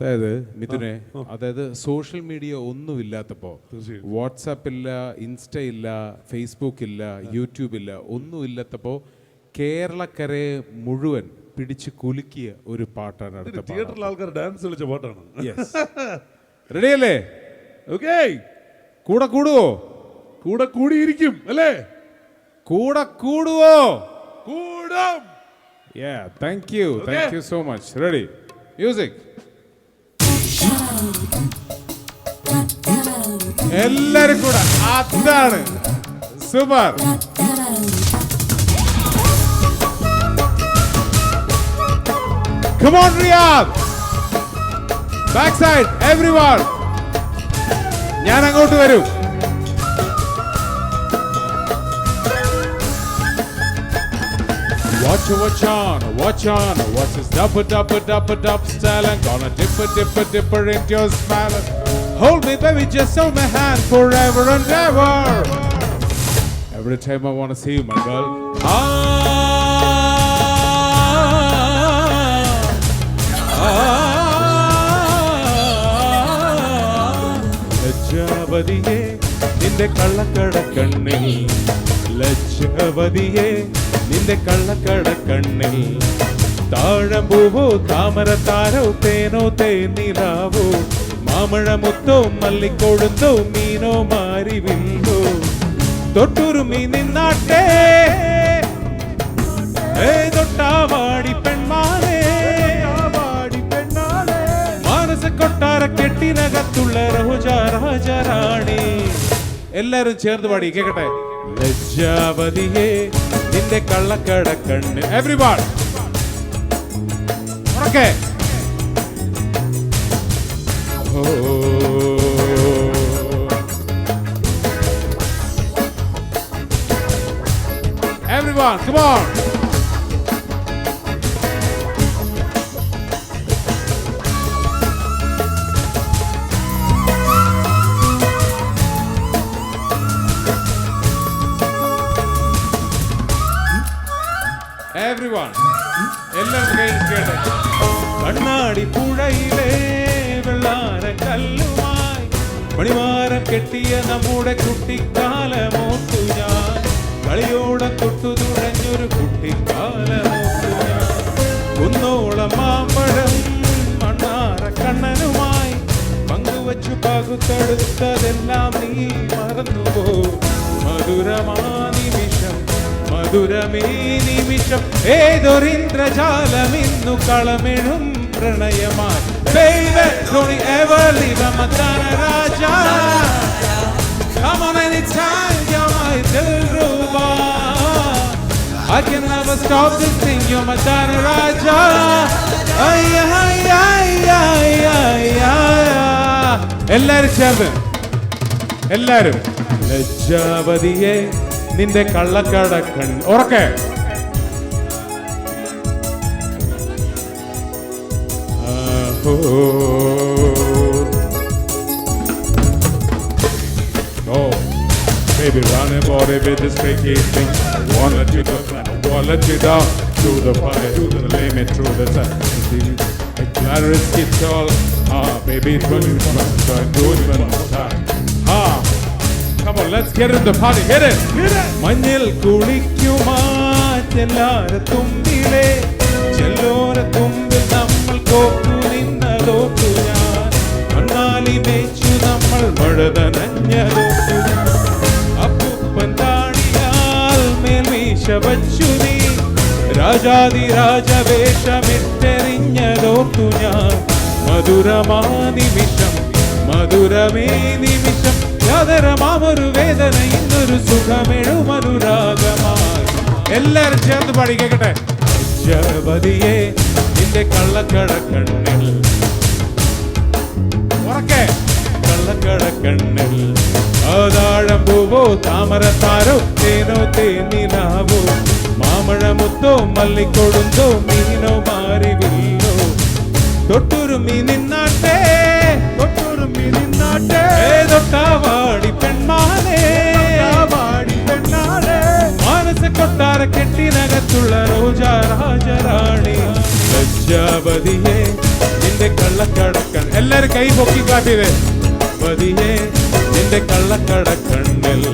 അതായത് മിഥുനെ അതായത് സോഷ്യൽ മീഡിയ ഒന്നുമില്ലാത്തപ്പോ വാട്സാപ്പ് ഇല്ല ഇൻസ്റ്റ ഇല്ല ഫേസ്ബുക്ക് ഇല്ല യൂട്യൂബ് ഇല്ല ഒന്നും ഇല്ലാത്തപ്പോ കേരളക്കരയെ മുഴുവൻ പിടിച്ച് കുലുക്കിയ ഒരു പാട്ടാണ് അടുത്ത തിയേറ്ററിൽ ആൾക്കാർ ഡാൻസ് കളിച്ച പാട്ടാണ്. റെഡി അല്ലേ? ഓക്കെ കൂടെ കൂടുവോ? കൂടെ കൂടിയിരിക്കും അല്ലേ? കൂടെ കൂടുവോ? കൂടാം. Thank you thank you so much ready Ready? എല്ലാരും കൂടെ അതാണ് super Come on, Riyadh. Backside, everyone. ഞാൻ അങ്ങോട്ട് വരും Watch it, watch on, watch on, watch this dapper, dapper, dapper, dap style. and gonna dipper, dipper, dipper into your smile. Hold me, baby, just hold my hand forever and ever. Every time I wanna see you, my girl. Ah, ah, ലജ്ജാവതിയെ നിന്റെ കള്ളക്കടക്കണ്ണിൽ ലജ്ജാവതിയെ നിന്റെ കള്ളക്കടക്കണ്ണിൽ താഴമ്പൂവോ താമരത്താരോ തേനോ തേനിലാവോ മാമഴമുത്തോ മല്ലിക്കൊഴുന്തോ മീനോ മാരിവില്ലോ തൊട്ടുരുമി നിന്നാട്ടേ. തൊട്ടാവാടി പെണ്ണാളേ. മാനസ കൊട്ടാര കെട്ടിനകത്തുള്ള റോജ രാജറാണി എല്ലാരും ചേർന്ന് പാടി കേക്കട്ടെ. ലജ്ജാവതിയെ നിന്റെ കള്ളക്കട കണ്ണ് everybody everyone. Come on. Everyone எல்லாரும் கையில் கேட்டேன் கண்ணாடி புழையிலே வெள்ளார கல்லுமாய் மணிவாரம் கெட்டிய நம்முடைய குட்டி கால மூத்து പങ്കുവച്ചു പകുത്തെടുത്തതെല്ലാം നീ മറന്നുപോ മധുരമാ നിമിഷം മധുരമേ നിമിഷം ഏതൊരിന്ദ്രജാലം ഇന്നു കളമിഴും പ്രണയമായി I can never stop this thing, you're my Madonna Raja ay, ay, ay, ay, ay, ay. എല്ലാരും ചേർന്ന് എല്ലാരും ലജ്ജാവതിയെ നിന്റെ കള്ളക്കടക്കൺ ഉറക്കെ. Oh, baby, running body with this freaky thing. Wanna you down, wanna you down through the fire, through the limit, through the sun. I gotta risk it all. Ah, baby, it's running, so I do it one more time. Ah, come on, let's get in the party. Hit it, hit it. മഞ്ഞിൽ കുളിക്കുമാ ചെല്ലാര തുമ്പിലെ ചെല്ലോര തുമ്പിൽ നമ്മൾ കോപ്പു നിന്നതോട്ടു ഞാൻ കണ്ണാലി മേച്ചു നമ്മൾ മഴ നനഞ്ഞതോട്ടു ഞാൻ അപ്പൂപ്പൻ താണിയാൽ മേൽമീശ വച്ചു നീ രാജാതി രാജവേഷമിട്ടെറിഞ്ഞതോർത്തു ഞാൻ മധുരമാ നിമിഷം മധുരമേ നിമിഷം. യാതരമാമൊരു വേദന ഇന്നൊരു സുഖമെഴുമനുരാഗമായി എല്ലാരും ചേർന്ന് പാടി കേക്കട്ടെ ജഗപതിയെ നിന്റെ കള്ളക്കടക്കണ്ണിൽ കള്ളക്കടക്കണ്ണിൽ ആതാഴം പൂവോ താമരത്താരോ തേനോ തേനിനാവോ മാമഴമുത്തോ മല്ലിക്കൊടുന്തോ മീനോ മാറിവില്ലോ തൊട്ടുരുമി നിന്നാട്ടെ തൊട്ടുരുമി നിന്നാട്ടെ തൊട്ടാവാടി പെൺമാനേ വാടി പെണ്ണാളെ മാനസ കൊട്ടാര കെട്ടിനകത്തുള്ള റോജ രാജറാണി ലജ്ജാവതിയെ നിന്റെ കള്ളക്കടക്ക എല്ലാരും കൈ പൊക്കി കാട്ടിയത് പതിയെ എന്റെ കള്ളക്കട കണ്ണിൽ